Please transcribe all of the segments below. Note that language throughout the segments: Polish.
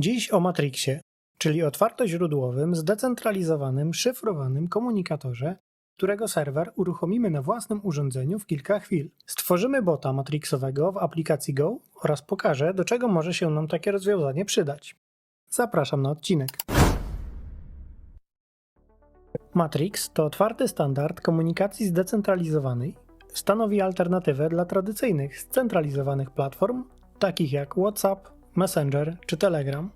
Dziś o Matrixie, czyli otwartoźródłowym, zdecentralizowanym, szyfrowanym komunikatorze, którego serwer uruchomimy na własnym urządzeniu w kilka chwil. Stworzymy bota matrixowego w aplikacji Go oraz pokażę, do czego może się nam takie rozwiązanie przydać. Zapraszam na odcinek. Matrix to otwarty standard komunikacji zdecentralizowanej. Stanowi alternatywę dla tradycyjnych, scentralizowanych platform, takich jak WhatsApp, Messenger czy Telegram.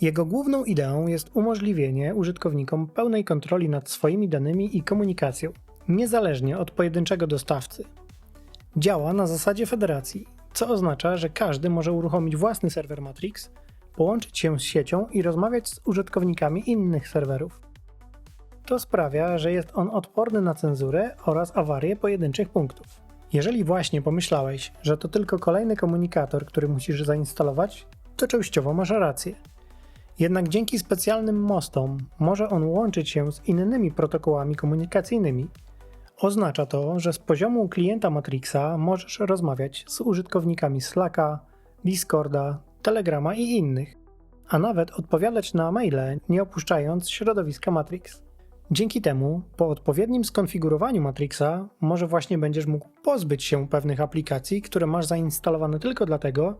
Jego główną ideą jest umożliwienie użytkownikom pełnej kontroli nad swoimi danymi i komunikacją, niezależnie od pojedynczego dostawcy. Działa na zasadzie federacji, co oznacza, że każdy może uruchomić własny serwer Matrix, połączyć się z siecią i rozmawiać z użytkownikami innych serwerów. To sprawia, że jest on odporny na cenzurę oraz awarię pojedynczych punktów. Jeżeli właśnie pomyślałeś, że to tylko kolejny komunikator, który musisz zainstalować, to częściowo masz rację. Jednak dzięki specjalnym mostom może on łączyć się z innymi protokołami komunikacyjnymi. Oznacza to, że z poziomu klienta Matrixa możesz rozmawiać z użytkownikami Slacka, Discorda, Telegrama i innych, a nawet odpowiadać na maile, nie opuszczając środowiska Matrix. Dzięki temu, po odpowiednim skonfigurowaniu Matrixa, może właśnie będziesz mógł pozbyć się pewnych aplikacji, które masz zainstalowane tylko dlatego,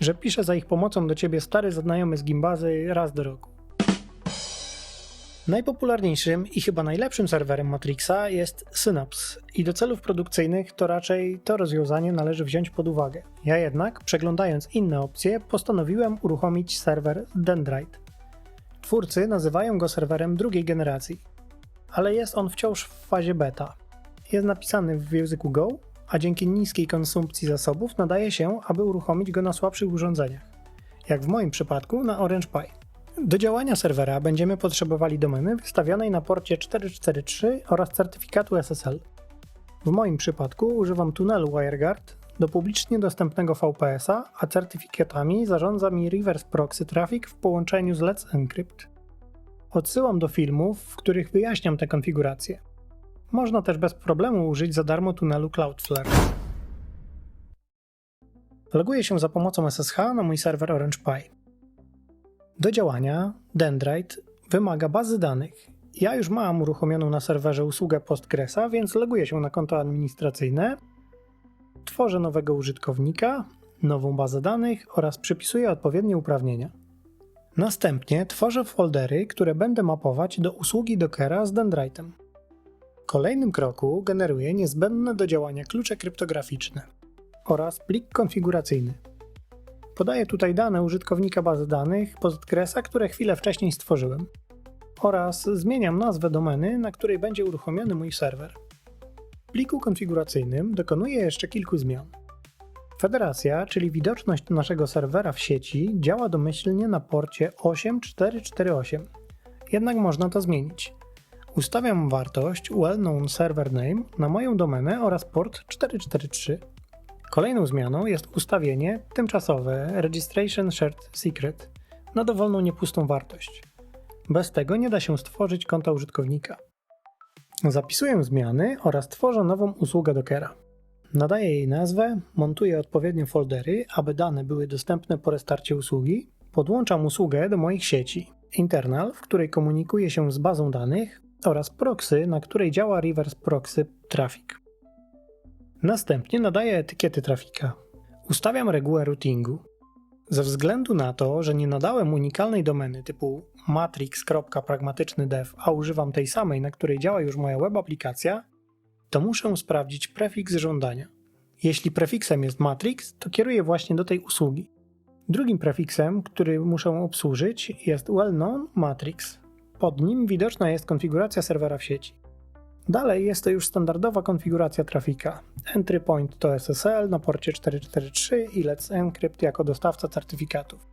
że pisze za ich pomocą do ciebie stary znajomy z gimbazy raz do roku. Najpopularniejszym i chyba najlepszym serwerem Matrixa jest Synapse i do celów produkcyjnych to raczej to rozwiązanie należy wziąć pod uwagę. Ja jednak, przeglądając inne opcje, postanowiłem uruchomić serwer Dendrite. Twórcy nazywają go serwerem drugiej generacji, ale jest on wciąż w fazie beta. Jest napisany w języku Go, a dzięki niskiej konsumpcji zasobów nadaje się, aby uruchomić go na słabszych urządzeniach, jak w moim przypadku na Orange Pi. Do działania serwera będziemy potrzebowali domeny wystawionej na porcie 443 oraz certyfikatu SSL. W moim przypadku używam tunelu WireGuard do publicznie dostępnego VPS-a, a certyfikatami zarządza mi Reverse Proxy Traffic w połączeniu z Let's Encrypt. Odsyłam do filmów, w których wyjaśniam te konfiguracje. Można też bez problemu użyć za darmo tunelu Cloudflare. Loguję się za pomocą SSH na mój serwer Orange Pi. Do działania Dendrite wymaga bazy danych. Ja już mam uruchomioną na serwerze usługę Postgresa, więc loguję się na konto administracyjne, tworzę nowego użytkownika, nową bazę danych oraz przypisuję odpowiednie uprawnienia. Następnie tworzę foldery, które będę mapować do usługi Dockera z Dendrite'em. W kolejnym kroku generuję niezbędne do działania klucze kryptograficzne oraz plik konfiguracyjny. Podaję tutaj dane użytkownika bazy danych Postgresa, które chwilę wcześniej stworzyłem oraz zmieniam nazwę domeny, na której będzie uruchomiony mój serwer. W pliku konfiguracyjnym dokonuję jeszcze kilku zmian. Federacja, czyli widoczność naszego serwera w sieci, działa domyślnie na porcie 8448. Jednak można to zmienić. Ustawiam wartość well-known server name na moją domenę oraz port 443. Kolejną zmianą jest ustawienie tymczasowe Registration Shared Secret na dowolną niepustą wartość. Bez tego nie da się stworzyć konta użytkownika. Zapisuję zmiany oraz tworzę nową usługę Dockera. Nadaję jej nazwę, montuję odpowiednie foldery, aby dane były dostępne po restarcie usługi, podłączam usługę do moich sieci. Internal, w której komunikuję się z bazą danych oraz proxy, na której działa reverse proxy traffic. Następnie nadaję etykiety trafika. Ustawiam regułę routingu. Ze względu na to, że nie nadałem unikalnej domeny typu matrix.pragmatycznydev, a używam tej samej, na której działa już moja web aplikacja, to muszę sprawdzić prefiks żądania. Jeśli prefiksem jest matrix, to kieruję właśnie do tej usługi. Drugim prefiksem, który muszę obsłużyć jest well-known matrix. Pod nim widoczna jest konfiguracja serwera w sieci. Dalej jest to już standardowa konfiguracja trafika. Entry point to SSL na porcie 443 i Let's Encrypt jako dostawca certyfikatów.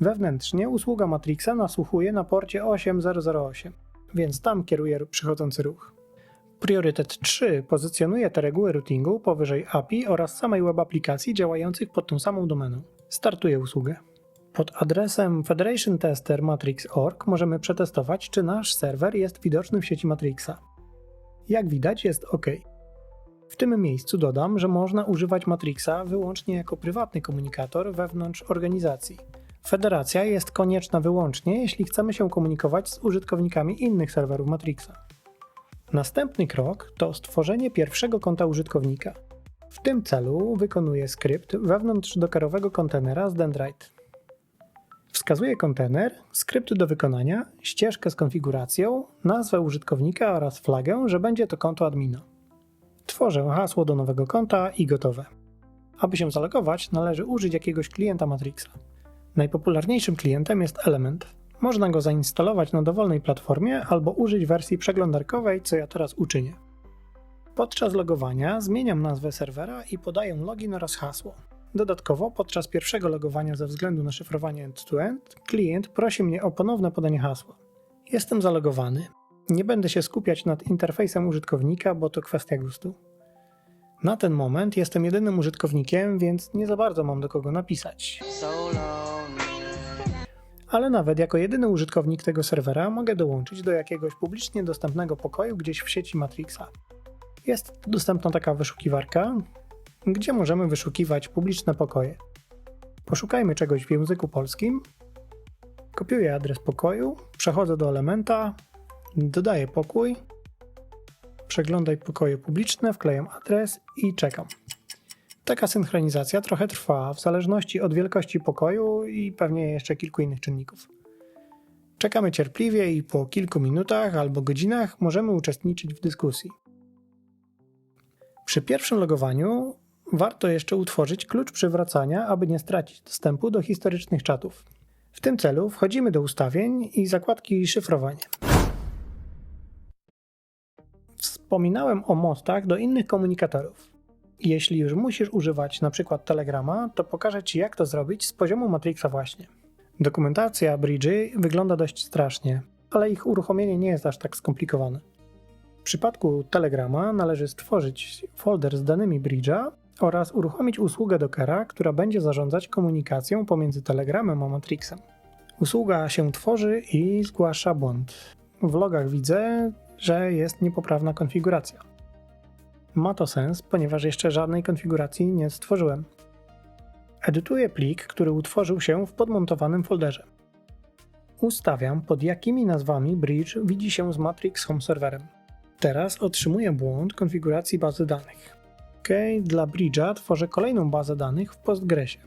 Wewnętrznie usługa Matrixa nasłuchuje na porcie 8008, więc tam kieruje przychodzący ruch. Priorytet 3 pozycjonuje te reguły routingu powyżej API oraz samej web aplikacji działających pod tą samą domeną. Startuję usługę. Pod adresem Federation Tester Matrix.org możemy przetestować, czy nasz serwer jest widoczny w sieci Matrixa. Jak widać, jest OK. W tym miejscu dodam, że można używać Matrixa wyłącznie jako prywatny komunikator wewnątrz organizacji. Federacja jest konieczna wyłącznie, jeśli chcemy się komunikować z użytkownikami innych serwerów Matrixa. Następny krok to stworzenie pierwszego konta użytkownika. W tym celu wykonuję skrypt wewnątrz dokerowego kontenera z Dendrite. Wskazuję kontener, skrypt do wykonania, ścieżkę z konfiguracją, nazwę użytkownika oraz flagę, że będzie to konto admina. Tworzę hasło do nowego konta i gotowe. Aby się zalogować, należy użyć jakiegoś klienta Matrixa. Najpopularniejszym klientem jest Element. Można go zainstalować na dowolnej platformie albo użyć wersji przeglądarkowej, co ja teraz uczynię. Podczas logowania zmieniam nazwę serwera i podaję login oraz hasło. Dodatkowo, podczas pierwszego logowania ze względu na szyfrowanie end-to-end, klient prosi mnie o ponowne podanie hasła. Jestem zalogowany. Nie będę się skupiać nad interfejsem użytkownika, bo to kwestia gustu. Na ten moment jestem jedynym użytkownikiem, więc nie za bardzo mam do kogo napisać. Ale nawet jako jedyny użytkownik tego serwera mogę dołączyć do jakiegoś publicznie dostępnego pokoju gdzieś w sieci Matrixa. Jest dostępna taka wyszukiwarka, gdzie możemy wyszukiwać publiczne pokoje. Poszukajmy czegoś w języku polskim. Kopiuję adres pokoju, przechodzę do elementa, dodaję pokój, przeglądaj pokoje publiczne, wklejam adres i czekam. Taka synchronizacja trochę trwa, w zależności od wielkości pokoju i pewnie jeszcze kilku innych czynników. Czekamy cierpliwie i po kilku minutach albo godzinach możemy uczestniczyć w dyskusji. Przy pierwszym logowaniu warto jeszcze utworzyć klucz przywracania, aby nie stracić dostępu do historycznych czatów. W tym celu wchodzimy do ustawień i zakładki szyfrowanie. Wspominałem o mostach do innych komunikatorów. Jeśli już musisz używać np. Telegrama, to pokażę Ci jak to zrobić z poziomu Matrixa właśnie. Dokumentacja Bridge'y wygląda dość strasznie, ale ich uruchomienie nie jest aż tak skomplikowane. W przypadku Telegrama należy stworzyć folder z danymi Bridge'a oraz uruchomić usługę Dockera, która będzie zarządzać komunikacją pomiędzy Telegramem a Matrixem. Usługa się tworzy i zgłasza błąd. W logach widzę, że jest niepoprawna konfiguracja. Ma to sens, ponieważ jeszcze żadnej konfiguracji nie stworzyłem. Edytuję plik, który utworzył się w podmontowanym folderze. Ustawiam, pod jakimi nazwami bridge widzi się z Matrix Home Serverem. Teraz otrzymuję błąd konfiguracji bazy danych. OK, dla bridge'a tworzę kolejną bazę danych w Postgresie.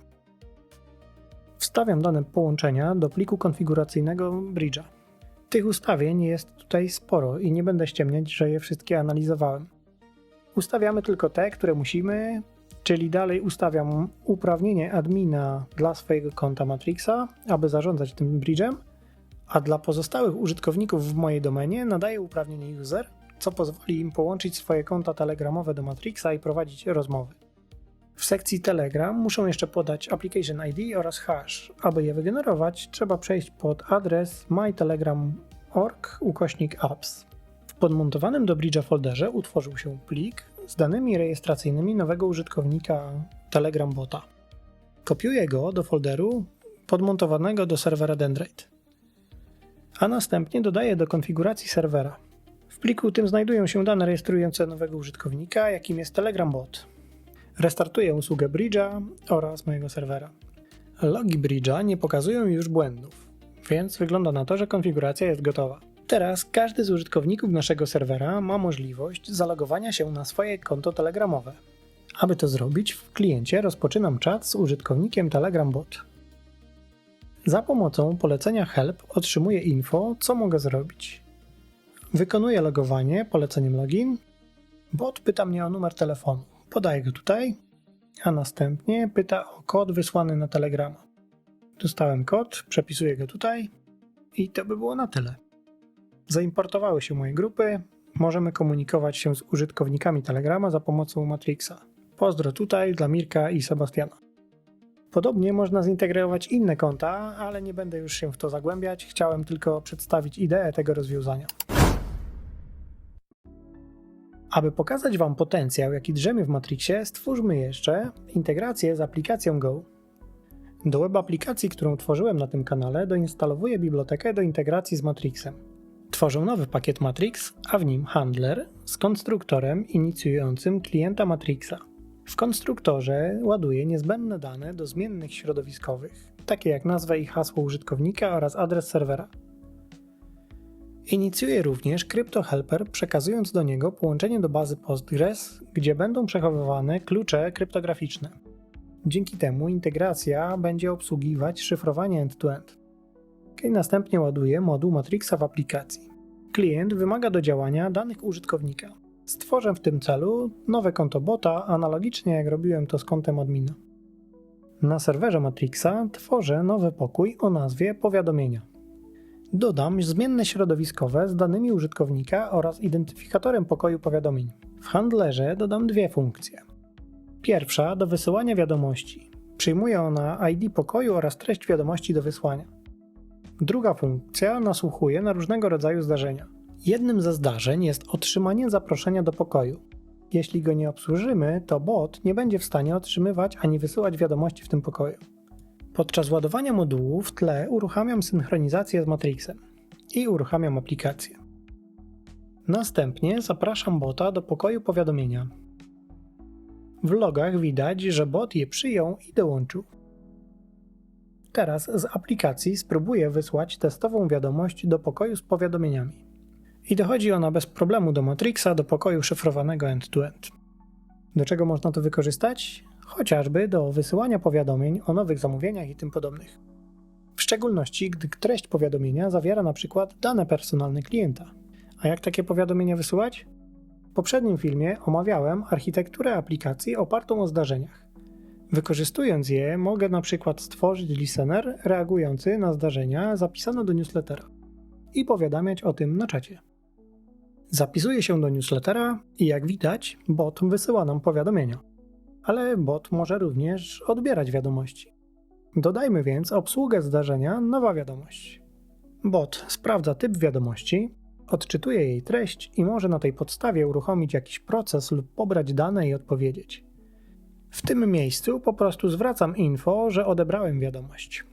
Wstawiam dane połączenia do pliku konfiguracyjnego bridge'a. Tych ustawień jest tutaj sporo i nie będę ściemniać, że je wszystkie analizowałem. Ustawiamy tylko te, które musimy, czyli dalej ustawiam uprawnienie admina dla swojego konta Matrixa, aby zarządzać tym bridge'em, a dla pozostałych użytkowników w mojej domenie nadaję uprawnienie user, co pozwoli im połączyć swoje konta telegramowe do Matrixa i prowadzić rozmowy. W sekcji Telegram muszą jeszcze podać application ID oraz hash. Aby je wygenerować, trzeba przejść pod adres mytelegram.org ukośnik apps. Podmontowanym do Bridge'a folderze utworzył się plik z danymi rejestracyjnymi nowego użytkownika Telegram bota. Kopiuję go do folderu podmontowanego do serwera Dendrite. A następnie dodaję do konfiguracji serwera. W pliku tym znajdują się dane rejestrujące nowego użytkownika, jakim jest Telegram bot. Restartuję usługę Bridge'a oraz mojego serwera. Logi Bridge'a nie pokazują już błędów, więc wygląda na to, że konfiguracja jest gotowa. Teraz każdy z użytkowników naszego serwera ma możliwość zalogowania się na swoje konto telegramowe. Aby to zrobić, w kliencie rozpoczynam czat z użytkownikiem Telegram Bot. Za pomocą polecenia help otrzymuję info, co mogę zrobić. Wykonuję logowanie poleceniem login. Bot pyta mnie o numer telefonu. Podaję go tutaj, a następnie pyta o kod wysłany na Telegrama. Dostałem kod, przepisuję go tutaj i to by było na tyle. Zaimportowały się moje grupy, możemy komunikować się z użytkownikami Telegrama za pomocą Matrixa. Pozdro tutaj dla Mirka i Sebastiana. Podobnie można zintegrować inne konta, ale nie będę już się w to zagłębiać, chciałem tylko przedstawić ideę tego rozwiązania. Aby pokazać Wam potencjał, jaki drzemie w Matrixie, stwórzmy jeszcze integrację z aplikacją Go. Do web aplikacji, którą tworzyłem na tym kanale, doinstalowuję bibliotekę do integracji z Matrixem. Tworzę nowy pakiet Matrix, a w nim handler z konstruktorem inicjującym klienta Matrixa. W konstruktorze ładuję niezbędne dane do zmiennych środowiskowych, takie jak nazwa i hasło użytkownika oraz adres serwera. Inicjuje również CryptoHelper, przekazując do niego połączenie do bazy Postgres, gdzie będą przechowywane klucze kryptograficzne. Dzięki temu integracja będzie obsługiwać szyfrowanie end-to-end. I następnie ładuje moduł Matrixa w aplikacji. Klient wymaga do działania danych użytkownika. Stworzę w tym celu nowe konto bota, analogicznie jak robiłem to z kontem admina. Na serwerze Matrixa tworzę nowy pokój o nazwie Powiadomienia. Dodam zmienne środowiskowe z danymi użytkownika oraz identyfikatorem pokoju powiadomień. W handlerze dodam dwie funkcje. Pierwsza do wysyłania wiadomości. Przyjmuje ona ID pokoju oraz treść wiadomości do wysłania. Druga funkcja nasłuchuje na różnego rodzaju zdarzenia. Jednym ze zdarzeń jest otrzymanie zaproszenia do pokoju. Jeśli go nie obsłużymy, to bot nie będzie w stanie otrzymywać ani wysyłać wiadomości w tym pokoju. Podczas ładowania modułu w tle uruchamiam synchronizację z Matrixem i uruchamiam aplikację. Następnie zapraszam bota do pokoju powiadomienia. W logach widać, że bot je przyjął i dołączył. Teraz z aplikacji spróbuję wysłać testową wiadomość do pokoju z powiadomieniami. I dochodzi ona bez problemu do Matrixa, do pokoju szyfrowanego end-to-end. Do czego można to wykorzystać? Chociażby do wysyłania powiadomień o nowych zamówieniach i tym podobnych. W szczególności, gdy treść powiadomienia zawiera na przykład dane personalne klienta. A jak takie powiadomienia wysyłać? W poprzednim filmie omawiałem architekturę aplikacji opartą o zdarzeniach. Wykorzystując je, mogę na przykład stworzyć listener reagujący na zdarzenia zapisane do newslettera i powiadamiać o tym na czacie. Zapisuję się do newslettera i jak widać, bot wysyła nam powiadomienia. Ale bot może również odbierać wiadomości. Dodajmy więc obsługę zdarzenia nowa wiadomość. Bot sprawdza typ wiadomości, odczytuje jej treść i może na tej podstawie uruchomić jakiś proces lub pobrać dane i odpowiedzieć. W tym miejscu po prostu zwracam info, że odebrałem wiadomość.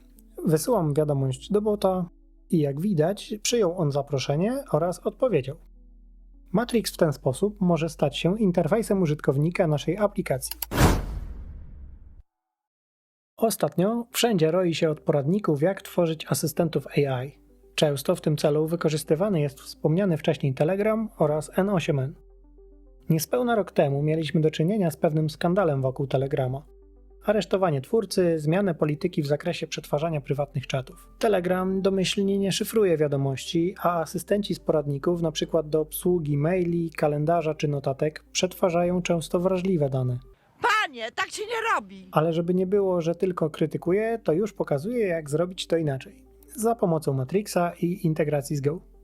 Wysyłam wiadomość do bota i jak widać, przyjął on zaproszenie oraz odpowiedział. Matrix w ten sposób może stać się interfejsem użytkownika naszej aplikacji. Ostatnio wszędzie roi się od poradników, jak tworzyć asystentów AI. Często w tym celu wykorzystywany jest wspomniany wcześniej Telegram oraz N8N. Niespełna rok temu mieliśmy do czynienia z pewnym skandalem wokół Telegrama. Aresztowanie twórcy, zmianę polityki w zakresie przetwarzania prywatnych czatów. Telegram domyślnie nie szyfruje wiadomości, a asystenci z poradników, np. do obsługi maili, kalendarza czy notatek, przetwarzają często wrażliwe dane. Panie, tak się nie robi! Ale żeby nie było, że tylko krytykuje, to już pokazuje, jak zrobić to inaczej. Za pomocą Matrixa i integracji z Go.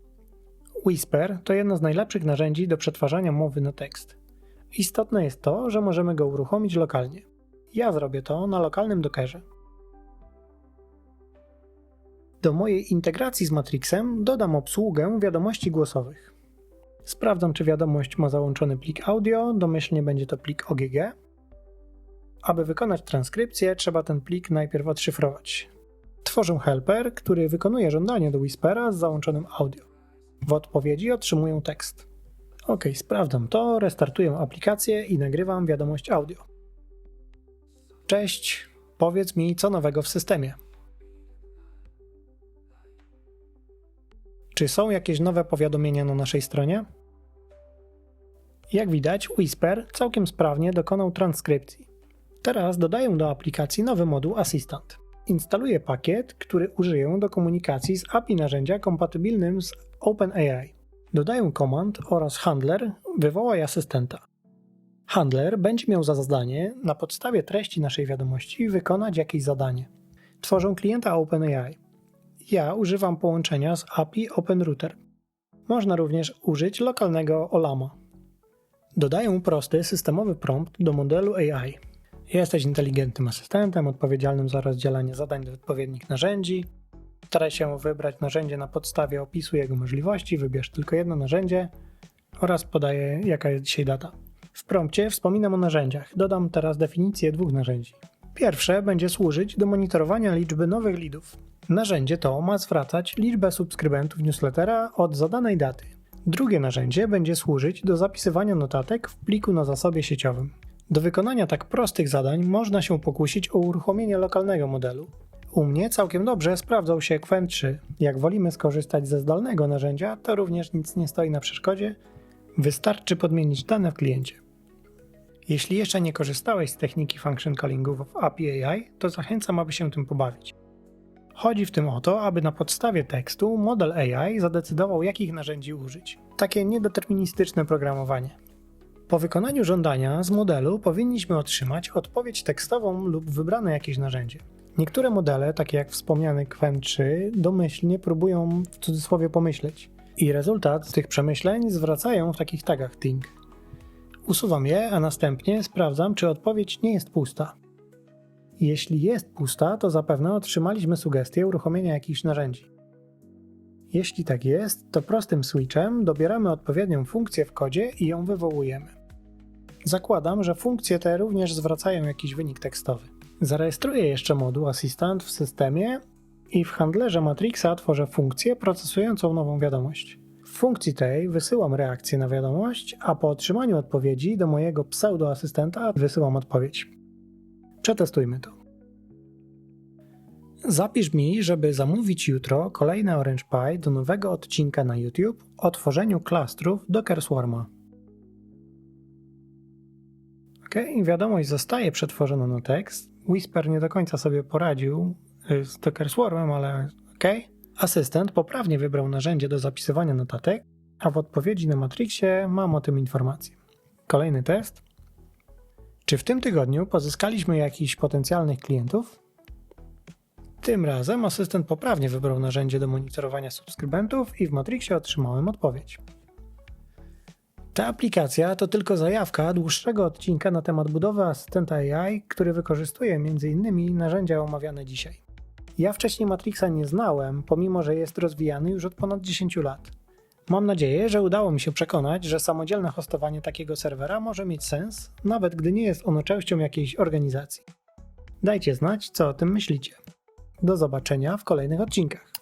Whisper to jedno z najlepszych narzędzi do przetwarzania mowy na tekst. Istotne jest to, że możemy go uruchomić lokalnie. Ja zrobię to na lokalnym Dockerze. Do mojej integracji z Matrixem dodam obsługę wiadomości głosowych. Sprawdzam, czy wiadomość ma załączony plik audio, domyślnie będzie to plik OGG. Aby wykonać transkrypcję, trzeba ten plik najpierw odszyfrować. Tworzę helper, który wykonuje żądanie do Whispera z załączonym audio. W odpowiedzi otrzymuję tekst. Ok, sprawdzam to, restartuję aplikację i nagrywam wiadomość audio. Cześć, powiedz mi co nowego w systemie. Czy są jakieś nowe powiadomienia na naszej stronie? Jak widać, Whisper całkiem sprawnie dokonał transkrypcji. Teraz dodaję do aplikacji nowy moduł Assistant. Instaluję pakiet, który użyję do komunikacji z API narzędzia kompatybilnym z OpenAI. Dodaję komand oraz handler wywołaj asystenta. Handler będzie miał za zadanie na podstawie treści naszej wiadomości wykonać jakieś zadanie. Tworzę klienta OpenAI. Ja używam połączenia z API OpenRouter. Można również użyć lokalnego OLAMA. Dodaję prosty systemowy prompt do modelu AI. Jesteś inteligentnym asystentem odpowiedzialnym za rozdzielanie zadań do odpowiednich narzędzi. Staraj się wybrać narzędzie na podstawie opisu jego możliwości, wybierz tylko jedno narzędzie oraz podaję jaka jest dzisiaj data. W prompcie wspominam o narzędziach. Dodam teraz definicję dwóch narzędzi. Pierwsze będzie służyć do monitorowania liczby nowych leadów. Narzędzie to ma zwracać liczbę subskrybentów newslettera od zadanej daty. Drugie narzędzie będzie służyć do zapisywania notatek w pliku na zasobie sieciowym. Do wykonania tak prostych zadań można się pokusić o uruchomienie lokalnego modelu. U mnie całkiem dobrze sprawdzał się Qwen 3. Jak wolimy skorzystać ze zdalnego narzędzia, to również nic nie stoi na przeszkodzie. Wystarczy podmienić dane w kliencie. Jeśli jeszcze nie korzystałeś z techniki function callingu w API AI, to zachęcam, aby się tym pobawić. Chodzi w tym o to, aby na podstawie tekstu model AI zadecydował, jakich narzędzi użyć. Takie niedeterministyczne programowanie. Po wykonaniu żądania z modelu powinniśmy otrzymać odpowiedź tekstową lub wybrane jakieś narzędzie. Niektóre modele, takie jak wspomniany Qwen 3, domyślnie próbują w cudzysłowie pomyśleć. I rezultat tych przemyśleń zwracają w takich tagach think. Usuwam je, a następnie sprawdzam, czy odpowiedź nie jest pusta. Jeśli jest pusta, to zapewne otrzymaliśmy sugestię uruchomienia jakichś narzędzi. Jeśli tak jest, to prostym switchem dobieramy odpowiednią funkcję w kodzie i ją wywołujemy. Zakładam, że funkcje te również zwracają jakiś wynik tekstowy. Zarejestruję jeszcze moduł Assistant w systemie i w handlerze Matrixa tworzę funkcję procesującą nową wiadomość. W funkcji tej wysyłam reakcję na wiadomość, a po otrzymaniu odpowiedzi do mojego pseudoasystenta wysyłam odpowiedź. Przetestujmy to. Zapisz mi, żeby zamówić jutro kolejne Orange Pi do nowego odcinka na YouTube o tworzeniu klastrów Docker Swarma. Ok, wiadomość zostaje przetworzona na tekst. Whisper nie do końca sobie poradził y, z Docker Swarmem, ale ok. Asystent poprawnie wybrał narzędzie do zapisywania notatek, a w odpowiedzi na Matrixie mam o tym informację. Kolejny test. Czy w tym tygodniu pozyskaliśmy jakichś potencjalnych klientów? Tym razem asystent poprawnie wybrał narzędzie do monitorowania subskrybentów i w Matrixie otrzymałem odpowiedź. Ta aplikacja to tylko zajawka dłuższego odcinka na temat budowy asystenta AI, który wykorzystuje m.in. narzędzia omawiane dzisiaj. Ja wcześniej Matrixa nie znałem, pomimo że jest rozwijany już od ponad 10 lat. Mam nadzieję, że udało mi się przekonać, że samodzielne hostowanie takiego serwera może mieć sens, nawet gdy nie jest ono częścią jakiejś organizacji. Dajcie znać, co o tym myślicie. Do zobaczenia w kolejnych odcinkach.